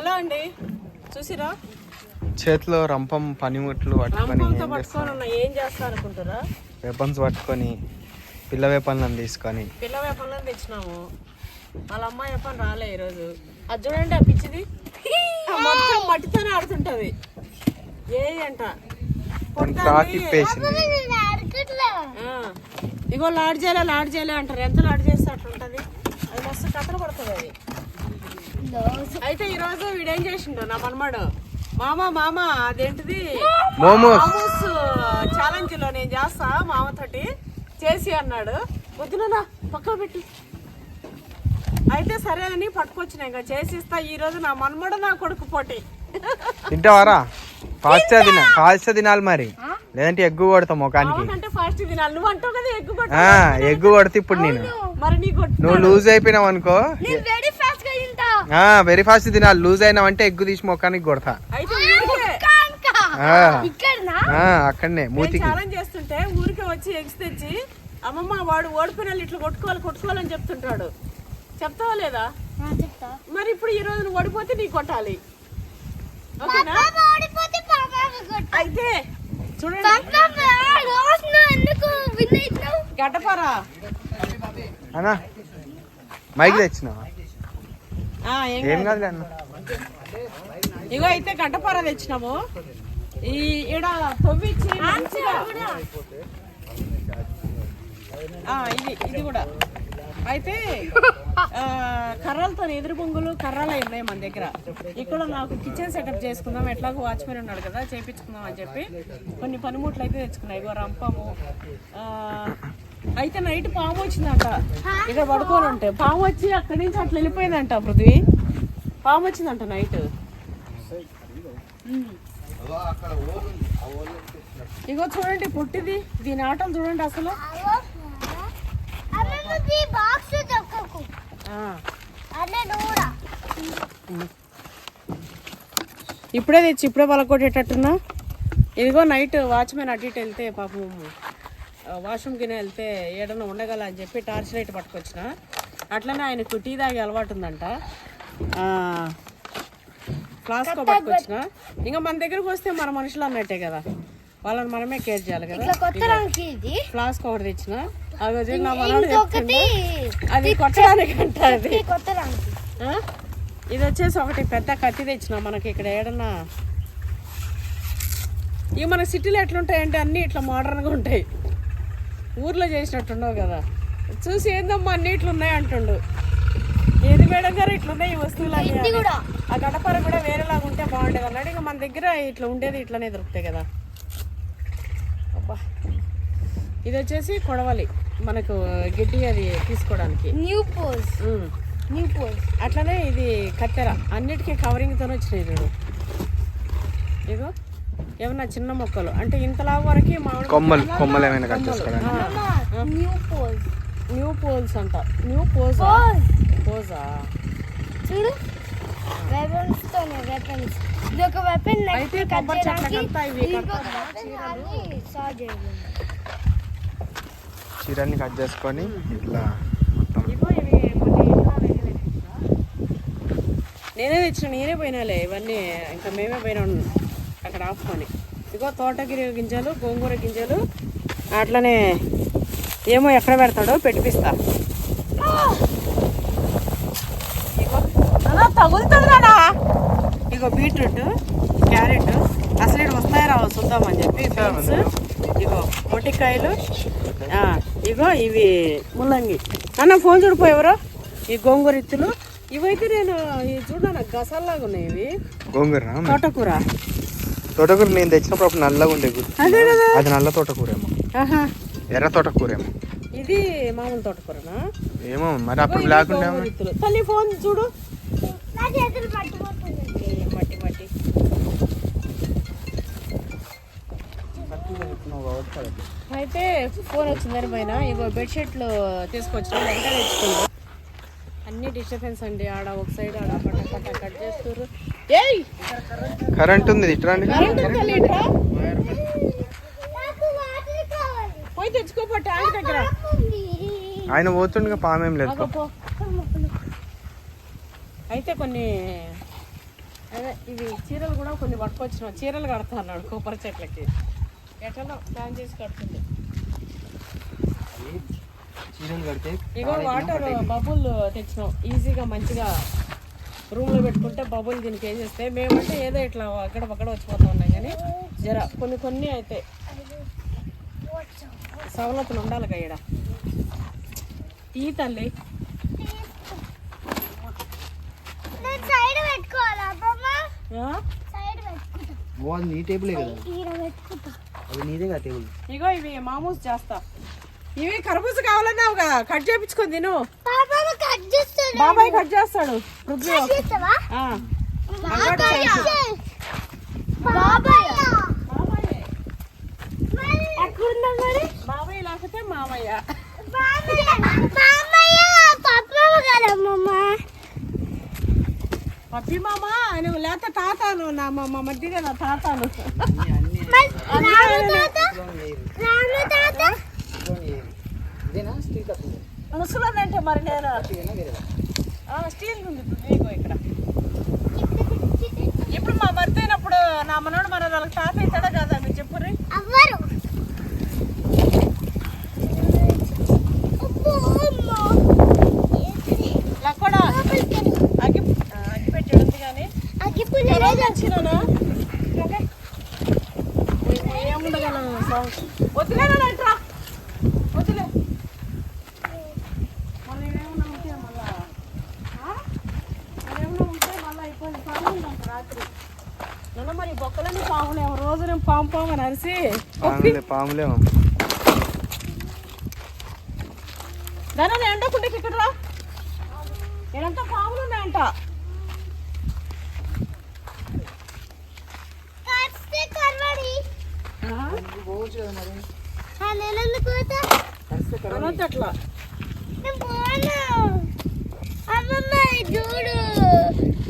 Hello అండి. చూసిరా? చేతిలో రంపం పనిముట్లు పట్టుకొని రంపంతో పట్టుకొని ఉన్నా ఏం చేస్తా అనుకుంటారా వెపన్స్ పట్టుకొని పిల్ల వేపన్లను తీసుకొని. పిల్ల వేపంలో తెచ్చినాము. వాళ్ళ అమ్మాయి వేపని రాలే ఈరోజు. అది చూడండి ఆ పిచ్చిది. మొత్తం మట్టితోనే ఆడుతుంటది. ఏ అంట. ఇగో లాడ్ చేయలే లాడ్ చేయలే అంటారు. ఎంత లాడ్ చేస్తే అట్లా ఉంటది అది మస్తు కథలు పడుతుంది అది. అయితే ఈ రోజు వీడేం చేసిండు నా మనమాడు? మామ మామ అదేంటిది? మోమోస్ మామూస్ ఛాలెంజ్లో నేను చేస్తా మామతోటి. చేసి అన్నాడు. వద్దునా పక్కన పెట్టు. అయితే సరే అని పట్టుకొచ్చిన ఇంకా చేసిస్తా. ఈ రోజు నా మనమడు నా కొడుకు పోటీ. తింటావారా? ఫాస్ట్ తిన ఫాస్ట్ తినాలి మరి. లేదంటే ఎగ్గు కొడతాం ముఖానికి. మామకంటే ఫాస్ట్ తినాలి నువ్వు అంటావు కదా ఎగ్గు కొట్టు ఆ, ఎగ్గు కొడితే ఇప్పుడు నేను. మరి నీ కొట్టు నువ్వు లూజ్ అయిపోయినావు అనుకో. వెరీ ఫాస్ట్ ఫాస్ట్ తినాలి లూజ్ అయినావు అంటే ఎగ్గు తీసి ముఖానికి కొడతా. అయితే ఊరికే. ఆ, ఇక్కడనా? ఆ, అక్కడనే మూతికి. ఛాలెంజ్ చేస్తుంటే ఊరికే వచ్చి ఎగ్స్ తెచ్చి అమ్మమ్మ వాడు ఓడిపోయిన వాళ్ళు ఇట్లా కొట్టుకోవాలి కొట్టుకోవాలని చెప్తుంటాడు. చెప్తావా లేదా? చెప్తా. మరి ఇప్పుడు ఈ రోజు నువ్వు ఓడిపోతే నీకు కొట్టాలి. ఓకేనా. అయితే చూడండి. గడ్డపారా? అన్నా మైక్ తెచ్చినావా? ఏం కాదు. అన్న. ఇగో అయితే గడ్డపార తెచ్చినాము. ఈ తవ్విచ్చి ఆ, ఇది ఇది కూడా. అయితే కర్రలతో ఎదురు బొంగులు కర్రలు అయి ఉన్నాయి మన దగ్గర. ఇక్కడ నాకు కిచెన్ సెటప్ చేసుకుందాం. ఎట్లాగో వాచ్మెన్ ఉన్నాడు కదా చేపించుకుందాం అని చెప్పి కొన్ని పనిముట్లు అయితే తెచ్చుకున్నాయి ఇగో రంపము అయితే నైట్ పాము వచ్చిందంట. ఇక్కడ పడుకొని ఉంటే పాము వచ్చి అక్కడి నుంచి అట్లా వెళ్ళిపోయిందంట పృథ్వీ. పాము వచ్చిందంట నైట్. ఇగో చూడండి పుట్టిది. దీని ఆటలు చూడండి అసలు. ఇప్పుడే తెచ్చి ఇప్పుడే పలకొట్టేటట్టున్నా ఇదిగో నైట్ వాచ్మెన్ అటు ఇటు వెళ్తే పాపం. వాష్రూమ్ కింద వెళ్తే ఏడన్నా ఉండగల అని చెప్పి టార్చ్ లైట్ పట్టుకొచ్చిన. అట్లనే ఆయనకు టీ తాగే అలవాటు ఉందంట ఫ్లాస్కో పట్టుకొచ్చిన. ఇంకా మన దగ్గరకు వస్తే మన మనుషులు అన్నట్టే కదా. వాళ్ళని మనమే కేర్ చేయాలి కదా. ఫ్లాస్క్ ఒకటి తెచ్చిన. అది నా. అది కొట్టడానికి అంట అది? ఇది వచ్చేసి ఒకటి పెద్ద కత్తి తెచ్చిన మనకి ఇక్కడ ఏడన్నా. ఇవి మన సిటీలో ఎట్లుంటాయంటే అన్నీ ఇట్లా మోడర్న్గా ఉంటాయి. ఊర్లో చేసినట్టుండవు కదా. చూసి ఏందమ్మా అన్ని ఇట్లా ఉన్నాయి అంటుండు. ఏది మేడం గారు ఇట్లున్నాయి ఈ వస్తువులు ఆ గడపర కూడా వేరేలాగా ఉంటే బాగుంటుంది అన్నాడు. ఇంకా మన దగ్గర ఇట్లా ఉండేది ఇట్లనే దొరుకుతాయి కదా. అబ్బా. ఇది వచ్చేసి కొడవలి. మనకు గిడ్డి అది తీసుకోవడానికి. New pose. న్యూ పోజ్ అట్లనే ఇది కత్తెర. అన్నిటికీ కవరింగ్తో వచ్చినాయి చూడు. ఇగో. ఏమన్నా చిన్న మొక్కలు? అంటే ఇంతలా వరకు మామిడి కొమ్మలు కొమ్మలు ఏమైనా cut new pose new poles అంట. న్యూ పోజా పోజ్ చూడు. వెపన్స్ తోనే వెపన్స్ ఇది ఒక వెపన్ అయితే కొబ్బరి చెట్లకంతా ఇవి చీరల్ని కట్ చేసుకొని ఇట్లా మొత్తం. ఇగో ఇవి కొన్ని ఇంట్లో నేనే తెచ్చిన. నేనే తెచ్చిన నేనే పోయినాలే ఇవన్నీ. ఇంకా మేమే పోయినాం. అక్కడ ఆపుకొని. ఇగో తోటగిరి గింజలు గోంగూర గింజలు అట్లనే ఏమో ఎక్కడ పెడతాడో పెట్టిపిస్తా. ఇగో బీట్రూట్ క్యారెట్ అసలు ఇటు వస్తాయి రావు చూద్దామని చెప్పి బీన్స్ ఇగో మొటికాయలు ఆ, ఇగో ఇవి ముల్లంగి. అన్న ఫోన్ చూడిపోయేవరో ఈ గోంగూర ఇత్తులు. ఇవైతే నేను ఇవి చూడను గసాల్లాగా ఉన్నాయి ఇవి. గోంగూర తోటకూర. తోటకూర నేను తెచ్చినప్పుడు అప్పుడు నల్లగా ఉండే గుర్తు. అదే కదా. అది నల్ల తోటకూర ఏమో ఆహా. ఎర్ర తోటకూర ఏమో ఇది మామూలు తోటకూరనా? ఏమో మరి అప్పుడు బ్లాక్. తల్లి ఫోన్ చూడు. మట్టి మట్టి. అయితే ఫోన్ వచ్చిందని పైన ఇగో బెడ్షీట్లు తీసుకొచ్చిన వెంట తెచ్చుకుంటాం అన్ని డిస్టర్బెన్స్ అండి ఆడ ఒక సైడ్ ఆడ పట్ట కట్ చేస్తారు ఏయ్ కరెంట్ ఉంది ఇట్లా రండి. కరెంట్ ఉందా లీటరా? నాకు వాటర్ కావాలి పోయి తెచ్చుకోపో ట్యాంక్ దగ్గర. ఆయన పోతుండగా పామేం లేదు. అయితే కొన్ని ఇవి చీరలు కూడా కొన్ని పట్టుకొచ్చినాం చీరలు కడతా అన్నాడు కొబ్బరి చెట్లకి ఎట్లా ప్లాన్ చేసి కడుతుంది ఇగో వాటర్ బబుల్ తెచ్చినాం. ఈజీగా మంచిగా రూమ్లో పెట్టుకుంటే బబుల్ దీనికి వేసేస్తే మేమంటే ఏదో ఇట్లా అక్కడ పక్కడ వచ్చిపోతా ఉన్నాం కానీ జర కొన్ని కొన్ని అయితే సవలతులు ఉండాలి ఇక్కడ ఈ తల్లి. నీదే టేబుల్. ఇగో ఇవి మామూలు చేస్తా. ఇవి కర్బూజ కట్ తిను. పాపమ్మ కట్ చేస్తాడు. బాబాయ్ కట్ చేస్తాడు. బాబాయ్ లేకపోతే మామయ్య. పప్పి మామ నువ్వు లేకపోతే తాతాను. నా మా మధ్యగా నా తాతాను రాము తాత రాము తాత ఇదేనా స్టీల్ కప్ ముసలని అంటే మరి నేను ఆ, స్టీల్ ఉంది నీకు ఇక్కడ. ఇప్పుడు మా భర్త అయినప్పుడు నా మనోడు మన వాళ్ళకి తాత అవుతాడా కదా మీరు చెప్పుర్రి అవ్వరు అబ్బో, అమ్మా. ఏంటిది? లక్కడా లోపలికి వెళ్ళు. అగ్గి ఆ, అగ్గి పెట్టి ఉంది కానీ అగ్గిపుల్ల ఎలా లేదు. వచ్చినానా ఏముండగలను వదిలేనా ఇట్రా వదిలే మళ్ళీ ఏమన్నా ఉంటే మళ్ళా ఆ? మళ్ళీ ఏమన్నా ఉంటే మళ్ళా అయిపోయింది పాము ఉందంట రాత్రి నన్ను మరి బొక్కలని పాములేమో రోజు నేను పాము పాము అని అరిసి పాములే పాములే దాని ఎండకుంటే ఇక్కడ రా. నేనంతా పాములు ఉన్నాయంట. అట్లా. అమ్మమ్మ చూడు.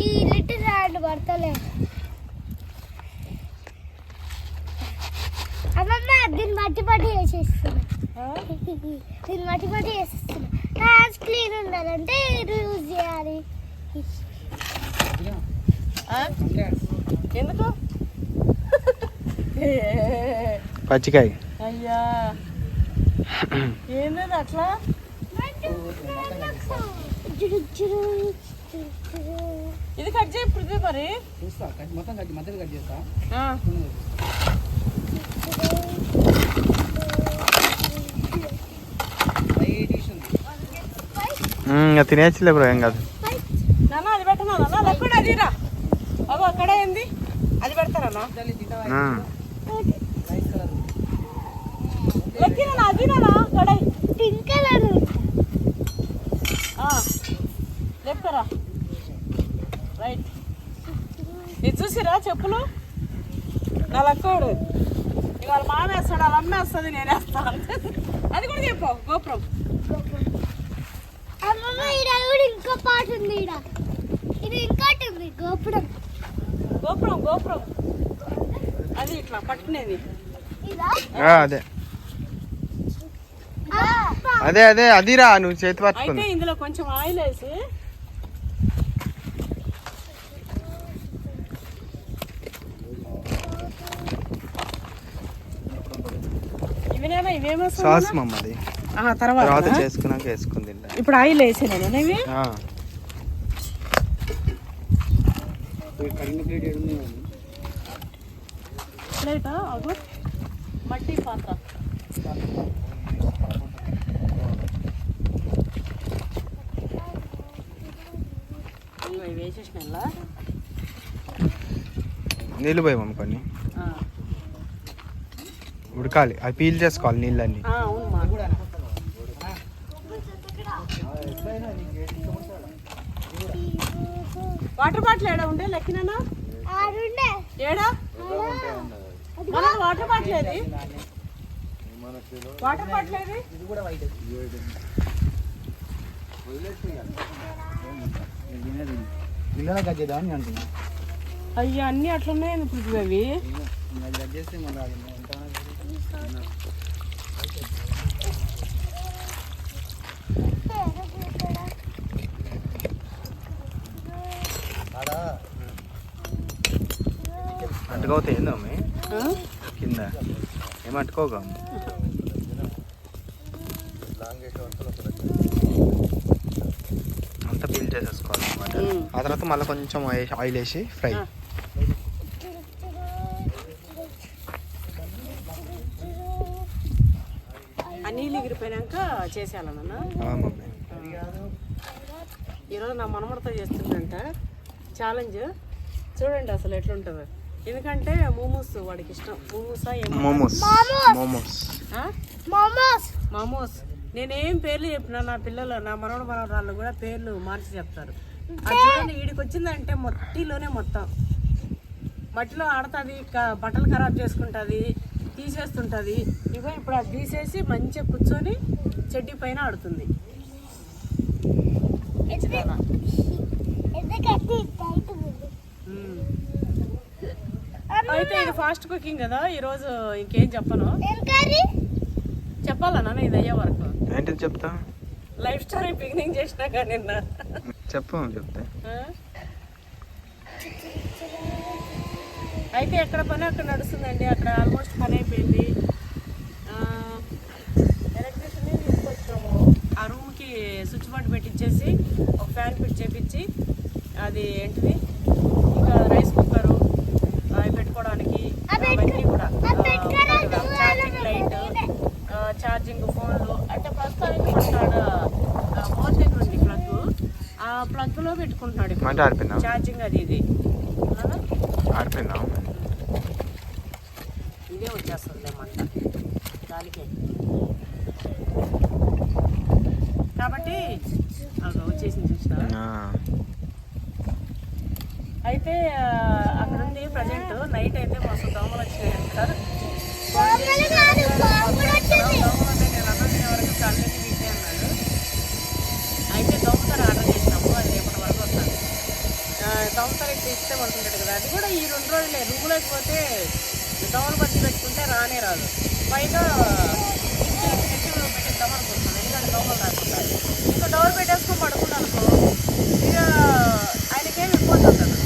ఈ లిటిల్ హ్యాండ్ పడతలే అమ్మమ్మ దీన్ని మట్టి పట్టి వేసేస్తున్నా. ఆ? దీన్ని మట్టి పట్టి వేసేస్తున్నా. హ్యాండ్స్ క్లీన్ ఉండాలంటే యూజ్ చేయాలి? ఎందుకు? పచ్చికాయ. అయ్యా. ఏంది అట్లా? ఇది కట్ చేయి పృథ్వీ మరి. మొత్తం కట్ మధ్యలో కట్ చేస్తా. తినేయచ్చులే బ్రో ఏం కాదు. నాన్న అది పెట్టనా? నాన్న లేకుండా అది రా అగో అక్కడ ఏంది? అది. లెక్కినా అది నానా కడై పింక్ కలర్ లేపుతారా? రైట్. ఇది చూసిరా చెప్పులు? నా లక్కోడు ఇవాళ మామేస్తాడు అలా అమ్మేస్తుంది నేను వేస్తాను అది కూడా చెప్పు గోపురం. ఇంకో పాట ఉంది ఈడ. ఇది ఇంకోటి ఉంది గోపురం. గోపురం గోపురం. అది ఇట్లా పట్టుకునేది. అదే. అదే అదే అదిరా నువ్వు చేతి పట్టుకుంది. ఇందులో కొంచెం ఆయిల్ వేసి సాస్ మమ్మది. తర్వాత తర్వాత చేసుకున్నాక వేసుకుంది. ఇప్పుడు ఆయిల్ వేసేనా ప్లేటా అగు మట్టి పాత్ర. వేసేసిన నీళ్ళు పోయి మమ్మ కొన్ని. ఉడకాలి. అవి పీల్ చేసుకోవాలి నీళ్ళన్నీ అవును మా వాటర్ బాటిల్ ఏడా ఉండే? లెక్కినా ఏడా? మన వాటర్ బాటిల్ ఏది? వాటర్ బాటిల్ ఏది? అయ్యా అన్ని అట్లున్నాయి పృథ్వీ అవి అంటుకోతే ఏందో? కింద ఏం అంటుకోగా అంతా పీల్ చేసేసుకోవాలి అనమాట మ్మ్. ఆ తర్వాత మళ్ళీ కొంచెం ఆయి- ఆయిల్ వేసి ఫ్రై. ఆ నీళ్ళు ఎగిరిపోయాక చేసేయాలన్నా ఈరోజు నా మనమడతో చేస్తుందంట. ఛాలెంజ్ చూడండి అసలు ఎట్లుంటుందో. ఎందుకంటే మోమోస్ వాడికి ఇష్టం మోమోసా. మోమోస్. మోమోస్? మోమోస్. మోమోస్. నేనేం పేర్లు చెప్పినా నా పిల్లలు నా మనవడు మనవరాళ్ళు కూడా పేర్లు మార్చి చెప్తారు. అది చూడండి వీడికి వచ్చిందంటే మట్టిలోనే మొత్తం. మట్టిలో ఆడుతుంది బట్టలు ఖరాబ్ చేసుకుంటుంది తీసేస్తుంటుంది. ఇగో ఇప్పుడు అది తీసేసి మంచిగా కూర్చొని చెడ్డి పైన ఆడుతుంది. ఎందుకంటే. అయితే ఇది ఫాస్ట్ కుకింగ్ కదా ఈరోజు ఇంకేం చెప్పను. చెప్పాలన్నా ఇది అయ్యే వరకు? ఏంటిది చెప్తా? లైఫ్ స్టోరీ పిక్నిక్ చేసినాక నిన్న. చెప్పు చెప్తే? అయితే ఎక్కడ పని అక్కడ నడుస్తుందండి అక్కడ ఆల్మోస్ట్ పని అయిపోయింది. ఎలక్ట్రిసిటీ తీసుకొచ్చాము. ఆ రూమ్కి స్విచ్ బోర్డ్ పెట్టించేసి ఒక ఫ్యాన్ ఫిట్ చేపించి అది ఏంటిది ఇంకా రైస్ కుక్కరు అవి పెట్టుకోవడానికి అవన్నీ కూడా ఛార్జింగ్ లైట్ ఛార్జింగ్ ఫోన్లు అంటే ప్రస్తుతానికి మనకాడ ఫోన్ దగ్గర ఉంది ప్లగ్ ఆ ఇప్పుడు. మంట ఆడిపోయిందా ఛార్జింగ్ అది ఇది? ఆడిపోయిందా ఇదే వచ్చేస్తుంది మంట దానికే కాబట్టి అది వచ్చేసింది చూసిన ఆ. అయితే ఆ, అక్కడ ఉంది ప్రజెంట్ నైట్ అయితే మస్తు దోమలు వచ్చినాయి అంట దోమలు కాదు పాము కూడా వచ్చింది దోమలు ఉన్నాయి నేను అన్నం తినే వరకు కళ్ళని వీటే అన్నాడు అయితే దోమతర ఆర్డర్ చేసినాము అది రేపటి వరకు వస్తుంది దోమతర ఇట్లా ఇస్తే పడుతుంటాడు కదా. అది కూడా ఈ రెండు రోజులే. రూమ్లోకి పోతే దోమలు బట్టి పెట్టుకుంటే రానే రాదు. పైగా ఇంటి చెట్టు పెట్టిద్దాం అనుకుంటున్నాను. ఎందుకంటే దోమలు రాకుండా. ఇంకా డోర్ పెట్టేసుకొని పడుకున్నాను అనుకో ఇక ఆయనకేమి ఇబ్బంది ఉండదు.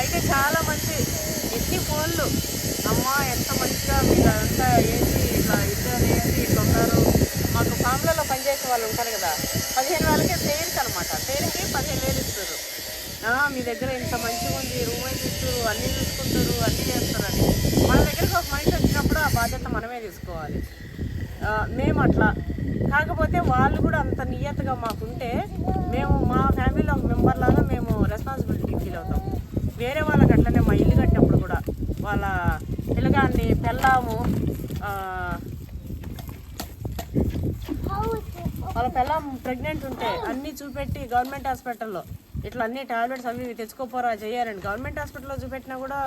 అయితే చాలా మంచి ఎన్ని ఫోన్లు అమ్మ ఎంత మంచిగా మీరు అంతా ఏంటి ఇట్లా ఇద్దరు ఏంటి ఇట్లా ఉన్నారు. మాకు ఫామ్లలో పనిచేసే వాళ్ళు ఉంటారు కదా. పదిహేను వేలకే పేరుకి అనమాట పేరుకి పదిహేను వేలు ఇస్తారు ఆ, మీ దగ్గర ఇంత మంచిగా ఉంది రూమ్ అయితే అన్నీ చూసుకుంటారు అన్నీ చేస్తారని మన దగ్గరికి ఒక మనిషి వచ్చినప్పుడు ఆ బాధ్యత మనమే తీసుకోవాలి. మేము అట్లా. కాకపోతే వాళ్ళు కూడా అంత నియతగా మాకుంటే మేము మా ఫ్యామిలీలో ఒక మెంబర్ లాగా మేము రెస్పాన్సిబిలిటీ ఫీల్ అవుతాం. వేరే వాళ్ళకి అట్లనే మా ఇల్లు కట్టినప్పుడు కూడా వాళ్ళ పిల్లగాన్ని పెళ్ళాము వాళ్ళ పిల్ల ప్రెగ్నెంట్ ఉంటే అన్నీ చూపెట్టి గవర్నమెంట్ హాస్పిటల్లో ఇట్లా అన్ని టాబ్లెట్స్ అవి తెచ్చుకోపోరా చేయాలండి గవర్నమెంట్ హాస్పిటల్లో చూపెట్టినా కూడా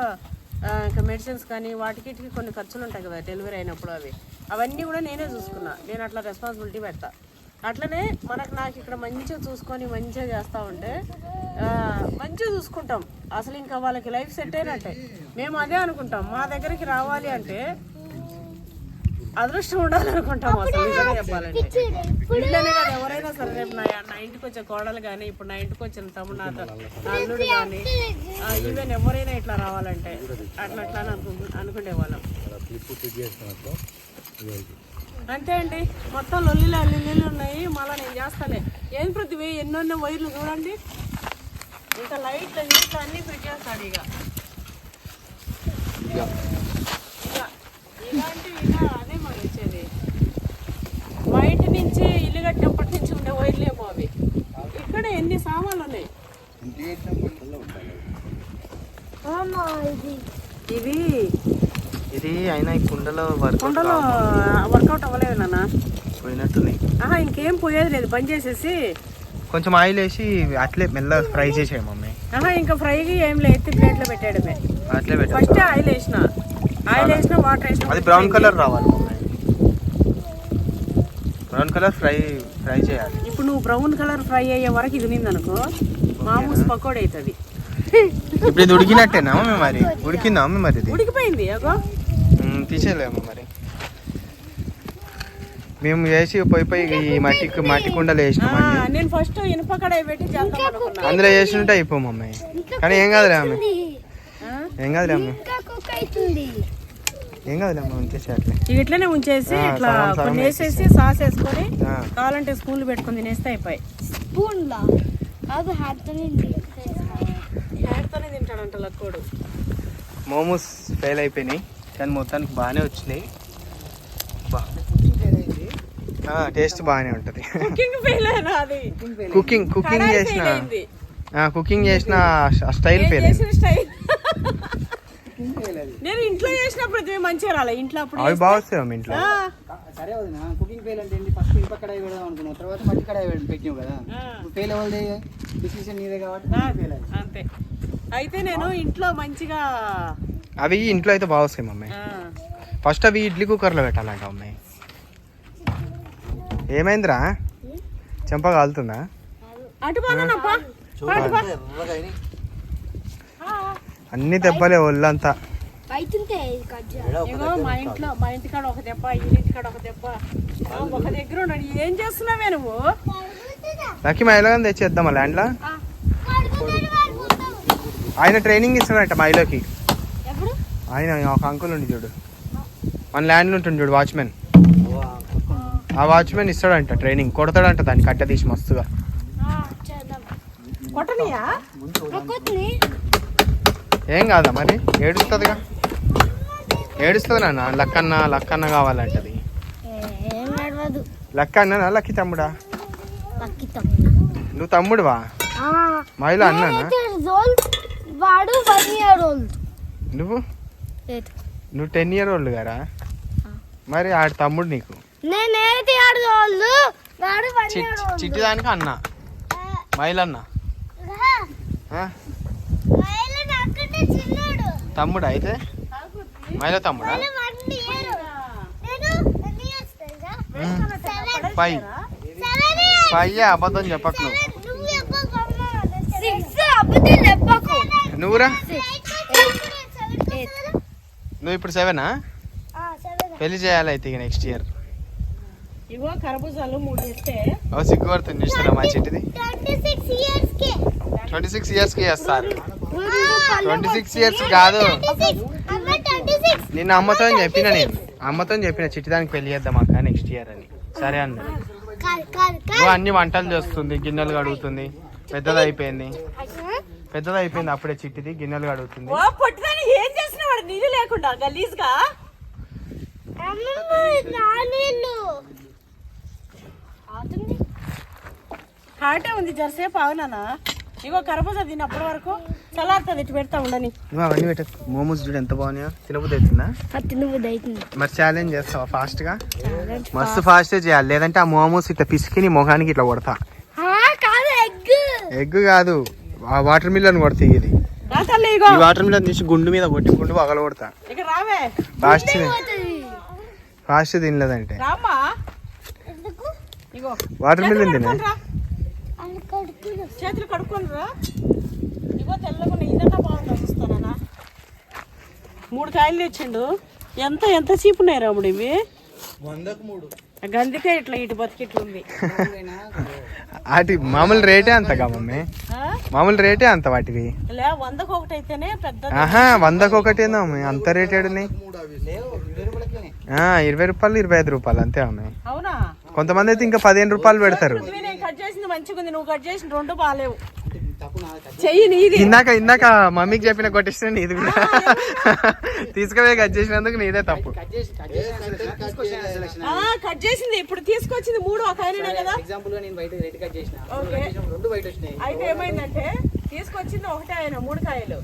ఇంకా మెడిసిన్స్ కానీ వాటికి కొన్ని ఖర్చులు ఉంటాయి కదా డెలివరీ అయినప్పుడు అవి. అవన్నీ కూడా నేనే చూసుకున్నా. నేను అట్లా రెస్పాన్సిబిలిటీ పెడతా. అట్లనే మనకు నాకు ఇక్కడ మంచిగా చూసుకొని మంచిగా చేస్తూ ఉంటే మంచిగా చూసుకుంటాం. అసలు ఇంకా వాళ్ళకి లైఫ్ సెట్ అయినట్టే. మేము అదే అనుకుంటాం. మా దగ్గరికి రావాలి అంటే అదృష్టం ఉండాలనుకుంటాం అసలు. నిజంగా చెప్పాలంటే. కాదు ఎవరైనా సరే రేపు నా నా ఇంటికి వచ్చే కోడలు కానీ ఇప్పుడు నా ఇంటికి వచ్చిన తమ్ముడు నా అల్లుడు కానీ ఈవెన్ ఎవరైనా ఇట్లా రావాలంటే అట్లా అట్లా అని అనుకు అనుకునే వాళ్ళం అంతే అండి. మొత్తం లొల్లిలు అల్లిల్లు ఉన్నాయి. మళ్ళీ నేను చేస్తాలే. ఏం పృథ్వీ? ఎన్నెన్నో వైర్లు చూడండి. ఇంకా లైట్లు ఇట్లా అన్నీ పెట్టేస్తాడు ఇక. ఇక ఇలాంటివి ఇలా అదే మరి వచ్చేది బయట నుంచి ఇల్లు కట్టినప్పటి నుంచి ఉండే వైర్లేమో అవి ఇక్కడ ఎన్ని సామాన్లు ఉన్నాయి? ఇవి? ఇది అయినా ఈ కుండలో వర్క్ కుండలో వర్కౌట్ అవ్వలేదు నాన్న. పోయినట్టుంది. ఆహా ఇంకేం పోయేది లేదు. బంద్ చేసేసి? కొంచెం ఆయిల్ వేసి అట్లే మెల్ల ఫ్రై చేసేయి మమ్మీ. ఆహా ఇంకా ఫ్రైకి ఏం లేదు. ఎత్తి ప్లేట్లో పెట్టేయడమే. అట్లే పెట్టు ఫస్ట్ ఆయిల్ వేసిన. ఆయిల్ వేసిన వాటర్ వేసిన. అది బ్రౌన్ కలర్ రావాలి బ్రౌన్ కలర్ ఫ్రై ఫ్రై చేయాలి. ఇప్పుడు నువ్వు బ్రౌన్ కలర్ ఫ్రై అయ్యే వరకు ఇది నిందనుకో మామూలు పకోడీ అవుతుంది. ఇప్పుడు ఇది ఉడికినట్టేనా మమ్మీ మరి? ఉడికిందా మమ్మీ మరి ఇది? ఉడికిపోయింది తీసేయలేము మరి. మేము వేసి పోయి పోయి ఈ మట్టి మట్టి కుండలు వేసినామండి నేను ఫస్ట్ ఇనుప కడాయి పెట్టి చేద్దాం అనుకున్నా. అందులో వేసి ఉంటే అయిపో మమ్మీ. కానీ ఏం కాదులే అమ్మ? ఏం కాదులే అమ్మ ఇంకా అవుతుంది ఏం కాదులే అమ్మ ఉంచేసి అట్లే. ఇక ఇట్లనే ఉంచేసి ఇట్లా కొన్ని వేసేసి సాస్ వేసుకొని. కావాలంటే స్పూన్లు పెట్టుకొని తినేస్తే అయిపోయి స్పూన్ లా అది హ్యాట్తో హ్యాడ్తోనే తింటాడంట లక్కోడు. మోమోస్ ఫెయిల్ అయిపోయినాయి కానీ మొత్తానికి బాగానే వచ్చినాయి. టేస్ట్ బాగానే ఉంటుంది. కుకింగ్ కుకింగ్ చేసిన. అయింది. కుకింగ్ చేసిన స్టైల్ ఫెయిల్ చేసిన స్టైల్? నేను ఇంట్లో చేసినప్పుడు ఇది మంచిగా రాలే. ఇంట్లో అప్పుడు అవి బాగా వస్తాయి అమ్మ ఇంట్లో. సరే వదినా కుకింగ్ ఫెయిల్ అంటే ఏంటి? ఫస్ట్ ఇనుప కడాయి పెడదాం అనుకున్నావు తర్వాత మట్టి కడాయి పెట్టినావు కదా? ఫెయిల్ అవ్వదే డిసిషన్ నీదే కాబట్టి అంతే. అయితే నేను ఇంట్లో మంచిగా అవి ఇంట్లో అయితే బాగా వస్తాయి మమ్మీ. ఫస్ట్ అవి ఇడ్లీ కుక్కర్లో పెట్టాలంట అమ్మాయి ఏమైందిరా? చెంప కాలుతుందా. అన్ని దెబ్బలే ఒళ్ళంతా. అవుతుంటే మా ఇంట్లో మా ఇంటికాడ ఒక దెబ్బ ఈ ఇంటికాడ ఒక దెబ్బ. ఒక దగ్గర ఉన్నాడు ఏం చేస్తున్నావే నువ్వు? లక్కీ మైలోకి తెచ్చేద్దామా ల్యాండ్లో ఆయన ట్రైనింగ్ ఇస్తున్నాడట మైలోకి ఎప్పుడు ఆయన ఒక అంకుల్ ఉండి చూడు. మన ల్యాండ్లో ఉంటుంది చూడు వాచ్మెన్. ఆ వాచ్మెన్ ఇస్తాడంట ట్రైనింగ్. కొడతాడంట దాన్ని కట్ట తీసి మస్తుగా. చేద్దాం. కొట్టనియా? నాకొద్దుని ఏం కాదా మరి? ఏడుస్తుందిగా? ఏడుస్తుంది నాన్న. లక్కన్న లక్కన్న కావాలంటది. నడవదు లక్క తమ్ముడా? నువ్వు తమ్ముడువా? అన్నానా ఓల్డ్ వాడు వన్ ఇయర్ ఓల్డ్ నువ్వు? నువ్వు టెన్ ఇయర్ ఓల్డ్ గారా? మరి ఆడ తమ్ముడు నీకు. చిట్టి దానికి అన్న? మైలన్న తమ్ముడా అయితే? మైలో తమ్ముడా? ఫైవ్ సెవెన్ ఫైవ్ అబద్ధం చెప్పకు. నువ్వు నువ్వురా? నువ్వు ఇప్పుడు సెవెనా పెళ్ళి చేయాలి అయితే ఇక నెక్స్ట్ ఇయర్ ఇగో కరబూజాలు మూడు ఇస్తే ఓ సిగ్గుపడుతుంది చూస్తారా మా చిట్టిది? ట్వంటీ సిక్స్ ఇయర్స్కి చేస్తారు. ట్వంటీ సిక్స్ ఇయర్స్ కాదు. నిన్న అమ్మతో చెప్పిన నేను. అమ్మతో చెప్పిన చిట్టి దానికి పెళ్ళి చేద్దాం అక్క నెక్స్ట్ ఇయర్ అని. సరే అన్న నువ్వు అన్ని వంటలు చేస్తుంది గిన్నెలు కడుగుతుంది. పెద్దది అయిపోయింది. పెద్దది అయిపోయింది అప్పుడే చిట్టిది గిన్నెలు కడుగుతుంది. ఏం చేసినవాడు నీళ్ళు లేకుండా హాటే ఉంది జరసేపు అవునానా ఇగో కరబూజా తిని అప్పటి వరకు. చల్లారుతుంది ఇటు పెడతా ఉండని. నువ్వు అవన్నీ పెట్ట. మోమోస్ చూడు ఎంత బాగున్నాయో. తినబుద్ధి అవుతుందా? తినబుద్ధి అవుతుంది. మరి ఛాలెంజ్ చేస్తావా ఫాస్ట్గా? మస్తు ఫాస్ట్ చేయాలి. లేదంటే ఆ మోమోస్ ఇట్లా పిసికి నీ మొఖానికి ఇట్లా కొడతా. కాదు ఎగ్ కాదు. ఆ వాటర్ మిల్లన్ కొడతాయి ఇది. రా తల్లి ఇగో. ఈ వాటర్ మిల్లన్ తీసి గుండు మీద కొట్టి గుండు పగల కొడతా. ఇక రావే. ఫాస్ట్ ఫాస్ట్ తినలేదంటే. రామ్మా. ఎందుకు? ఇగో. వాటర్ మిల్లన్ తినే కడుక్కొని రా. అని కడుపులు చేతులు కడుక్కొని రా ఇగో తెల్లగా ఇదన్నా బాగుందా చూస్తానా మూడు కాయలు తెచ్చిండు. ఎంత ఎంత చీపు ఉన్నాయి రాముడు ఇవి? వందకు మూడు. గందికే ఇట్లా ఇటు బతికి ఇట్లా ఉంది. వాటి మామూలు రేటే అంతగా మమ్మీ? ఆ? మామూలు రేటే అంత వాటివి? లే వందకు ఒకటి అయితేనే పెద్ద ఆహా వందకు ఒకటి ఏందో మమ్మీ అంత రేట్ ఏడున్నాయి ఇరవై రూపాయలు ఇరవై ఐదు రూపాయలు అంతే అమ్మ. అవునా? కొంతమంది అయితే ఇంకా పదిహేను రూపాయలు పెడతారు. పృథ్వీ నేను కట్ చేసింది మంచిగా ఉంది. నువ్వు కట్ చేసిన రెండు బాగాలేవు. తప్పు నా కట్ చెయ్యి నీది. ఇందాక ఇందాక మమ్మీకి చెప్పిన కొట్టిస్తే నీది కూడా. తీసుకుపోయి కట్ చేసినందుకు నీదే తప్పు. కట్ చేసి కట్ చేసి తీసుకొచ్చిన సెలక్షన్ ఆ, కట్ చేసింది. ఇప్పుడు తీసుకొచ్చింది మూడు ఒక కదా. ఎగ్జాంపుల్గా నేను బయట కట్ చేసిన. ఓకే. రెండు బయట వచ్చినాయి. అయితే ఏమైందంటే తీసుకొచ్చింది ఒకటే ఆయన మూడు కాయలు.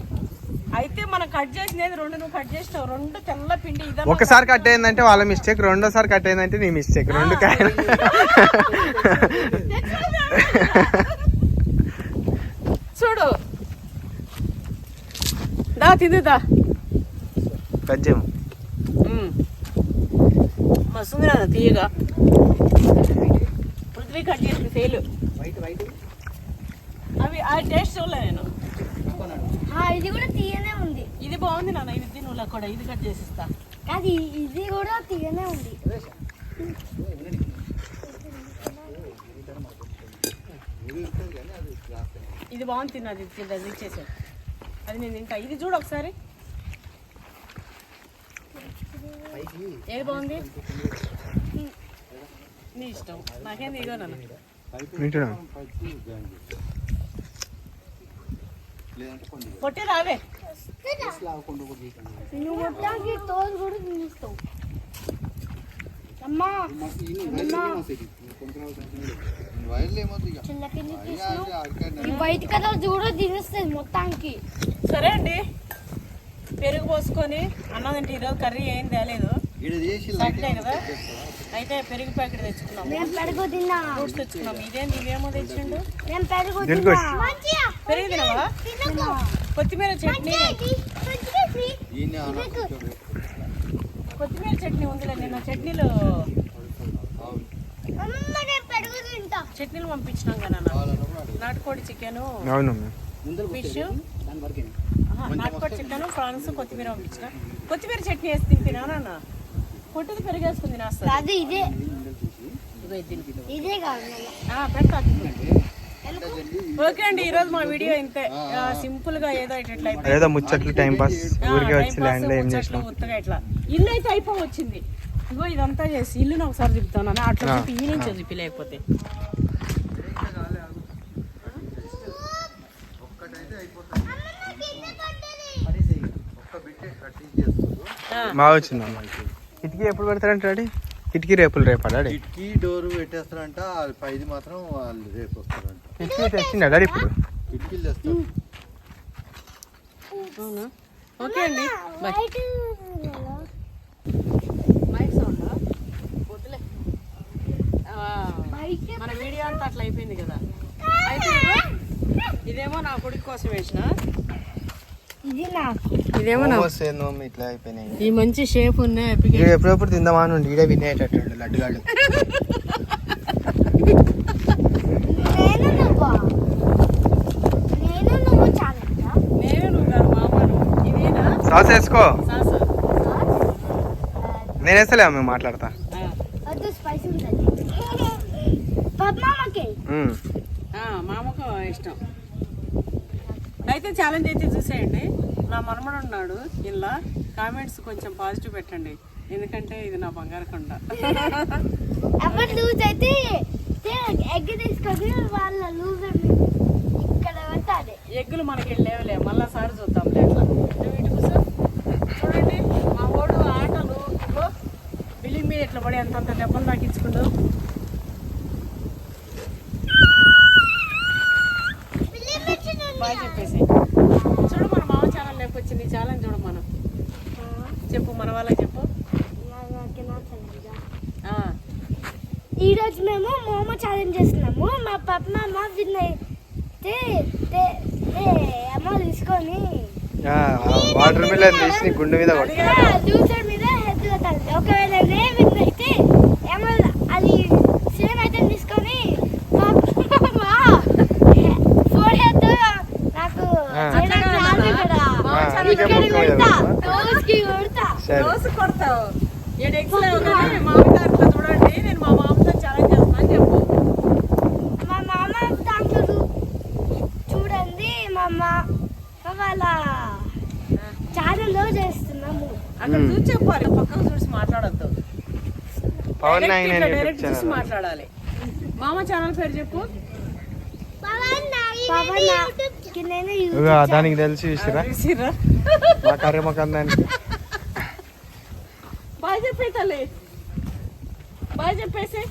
అయితే మనం కట్ చేసినది రెండు నువ్వు కట్ చేసినావు. రెండు తెల్ల పిండి ఒకసారి కట్ అయిందంటే వాళ్ళ మిస్టేక్ రెండోసారి కట్ అయిందంటే నీ మిస్టేక్ రెండు కాయలు. చూడు. దా తిందుదా కట్ చేయము. మస్తుంది తీయగా. పృథ్వీ కట్ చేసింది ఫెయిల్ వైట్ వైట్ అవి ఆ టేస్ట్ చూడలే నేను. ఇది కూడా తీయనే ఉంది. ఇది బాగుంది నాన్న ఇది తిను కూడా ఇది కట్ చేసిస్తా. అది ఇది కూడా తీయనే ఉంది. ఇది బాగుంది తిన్నది అది ఇచ్చేసాను అది నేను తింటా. ఇది చూడు ఒకసారి. ఏది బాగుంది? నీ ఇష్టం. నాకేం దిగో నన్ను? వింటున్నా పొట్టి రావే. నువ్వు మొత్తానికి తోలు కూడా అమ్మా బయట కదా కూడా తినేస్తుంది మొత్తానికి. సరే అండి. పెరుగు పోసుకొని అన్నం తింటే ఈరోజు కర్రీ ఏం తేలేదు. అయితే పెరుగు ప్యాకెట్ తెచ్చుకున్నాము మేము పెరుగు తిన్నా ఫ్రూట్స్ తెచ్చుకున్నాము ఇదేంటి ఇవేమో తెచ్చిండు? మేము పెరుగు. తిన్నా పెరుగు. కొత్తిమీర చట్నీ. కొత్తిమీర చట్నీ ఉందిలే నిన్న. చట్నీలు చట్నీలు పంపించినాం కదా నాన్న నాటుకోడి చికెన్ అవును ఫిష్. నాటుకోడి చికెన్ ఫ్రాన్స్ కొత్తిమీర పంపించిన. కొత్తిమీర చట్నీ వేసి తింటున్నా నాన్న పొట్టుది పెరుగు వేసుకుని తినేస్తా అది ఇదే. ఇది పెడతా. ఓకే అండి ఈ రోజు మా వీడియో ఇంతే. సింపుల్గా ఏదో ఇట్లా. ఏదో ముచ్చట్లు టైం పాస్. ఊరికే వచ్చి ల్యాండ్లో ఏం చేసినాం? ఉత్తగా ఇట్లా. ఇల్లు అయితే అయిపో వచ్చింది. ఇగో ఇదంతా చేసి ఇల్లుని ఒకసారి తిప్పుతాను అట్లా ఈ నుంచి తిప్పి లేకపోతే బాగా వచ్చిందమ్మా. కిటికీ ఎప్పుడు పెడతారంట డాడీ? కిటికీ రేపులు రేపా డాడీ? కిటికీ డోర్ పెట్టేస్తారంట ఆ పైది మాత్రం వాళ్ళు రేపు వస్తారంట కిటికీ తెచ్చిండా డాడీ ఇప్పుడు? కిటికీలు తెస్తారు అవునా? ఓకే అండి. బాయ్ మన వీడియో అంతా అట్లా అయిపోయింది కదా. అయితే ఇదేమో నా కొడుకు కోసం వేసిన. ఇది నాకు ఇదేమో నా మోమోస్ ఏందో మమ్మీ ఇట్లా అయిపోయినాయి. ఈ మంచి షేప్ ఉన్నాయి ఇక ఎప్పుడెప్పుడు తిందామా అని ఉండి ఈడే వినేటట్టు లడ్డుగాడు. సాస్ వేసుకో. సాస నేను వేస్తలే అమ్మ మాట్లాడతా? మామకు ఇష్టం. అయితే ఛాలెంజ్ అయితే చూసేయండి. నా మనమడు ఉన్నాడు ఇలా కామెంట్స్ కొంచెం పాజిటివ్ పెట్టండి. ఎందుకంటే ఇది నా బంగారు కొండ ఎవరు లూజ్ అయితే ఎగ్ తీసుకొని వాళ్ళ లూజ్ ఇక్కడ పెట్టాలి. ఎగ్గులు మనకి లేవలే మళ్ళా సారి చూద్దాంలే అట్లా. చూడండి మా వాడు ఆటలు ఇగో బిల్డింగ్ మీద ఇట్లా పడి అంతంత దెబ్బలు తాకించుకుండు బాయ్ చెప్పేసి చూడు మన మామ ఛానల్ లేకొచ్చింది ఈ ఛానల్ చూడు మనం చెప్పు మన వాళ్ళకి చెప్పు? ఆ, ఈ రోజు మేము మోమో ఛాలెంజ్ చేస్తున్నాము. మా పద్మమ్మ విన్ అయితే తే- తే అమ్మ తీసుకొని ఆ, వాటర్ మిలన్ తీసి నీ గుండె మీద హెడ్ ఒకవేళ నే విన్ అయితే ఏమో అది సేమ్ అయితే తీసుకొని ఫోర్ హెడ్ నాకు ఆ. చేయడానికి రాదు ఇక్కడ. మామ ఆ, ఛానల్ అందుకే ఇక్కడ ముక్కు మీద కొడతా పెడతా. రోజుకి కొడతా సరే రోజు కొడతావు ఏడు ఎగ్స్ లేవు కానీ మామగారు ఇట్లా చూడండి. నేను మా మామతో ఛాలెంజ్ చేస్తున్నా అని చెప్పు. మా మామ దాంట్లో చూ- చూడండి మా మా మా వాళ్ళ ఛానల్లో చేస్తున్నాము. అక్కడ చూసి చెప్పాలి పక్కకు చూసి మాట్లాడొద్దు. పవన్ direct చూసి మాట్లాడాలి. మామ ఛానల్ పేరు చెప్పు. పవన్కి నేను ఇగో దానికి తెలిసి చూసిరా? చూసిర్రా? మా కర్రీ మొక్క దానికి బాయ్ చెప్పే తల్లి బాయ్ చెప్పేసి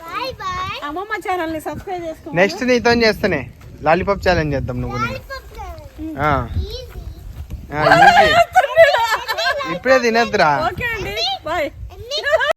బాయ్ బాయ్ అమ్మమ్మ ఛానల్ని సబ్స్క్రైబ్ చేసుకో నెక్స్ట్ నీతో చేస్తానే. లాలీపాప్ ఛాలెంజ్ చేద్దాం నువ్వు. ఇప్పుడే తినద్దురా. ఓకే అండి. బాయ్